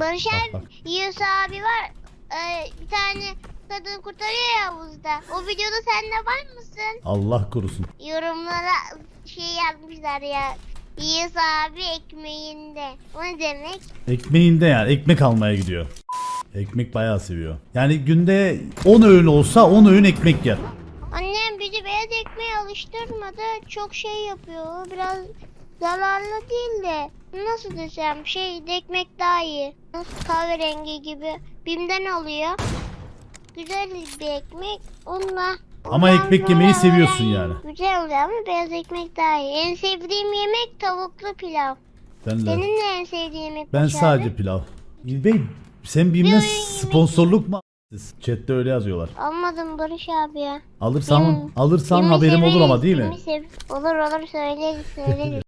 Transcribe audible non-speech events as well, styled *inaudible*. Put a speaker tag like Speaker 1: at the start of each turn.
Speaker 1: Barış
Speaker 2: Bak,
Speaker 1: abi,
Speaker 2: bak.
Speaker 1: Yusuf abi var. Ee, bir tane kadın kurtarıyor ya havuzda. O videoda sen de var mısın?
Speaker 2: Allah korusun.
Speaker 1: Yorumlara şey yazmışlar ya. Yusuf abi ekmeğinde. O ne demek?
Speaker 2: Ekmeğinde yani ekmek almaya gidiyor. Ekmek bayağı seviyor. Yani günde 10 öğün olsa 10 öğün ekmek yer.
Speaker 1: Annem bizi beyaz ekmeğe alıştırmadı. Çok şey yapıyor. Biraz zararlı değil de. Nasıl desem şey ekmek daha iyi. Nasıl kahverengi gibi. Bim'den alıyor. Güzel bir ekmek. Onunla
Speaker 2: Ama
Speaker 1: ondan
Speaker 2: ekmek yemeyi seviyorsun yani.
Speaker 1: Güzel oluyor ama beyaz ekmek daha iyi. En sevdiğim yemek tavuklu pilav.
Speaker 2: Ben de.
Speaker 1: Senin ne en sevdiğin yemek?
Speaker 2: Ben sadece pilav. İlbey sen BİM'den sponsorluk mu? Chat'te öyle yazıyorlar.
Speaker 1: Almadım Barış abi ya.
Speaker 2: Alırsan
Speaker 1: Benim-
Speaker 2: alırsan
Speaker 1: Filmi
Speaker 2: haberim olur ama değil mi?
Speaker 1: sev- Olur olur söyleriz söyleriz. *laughs*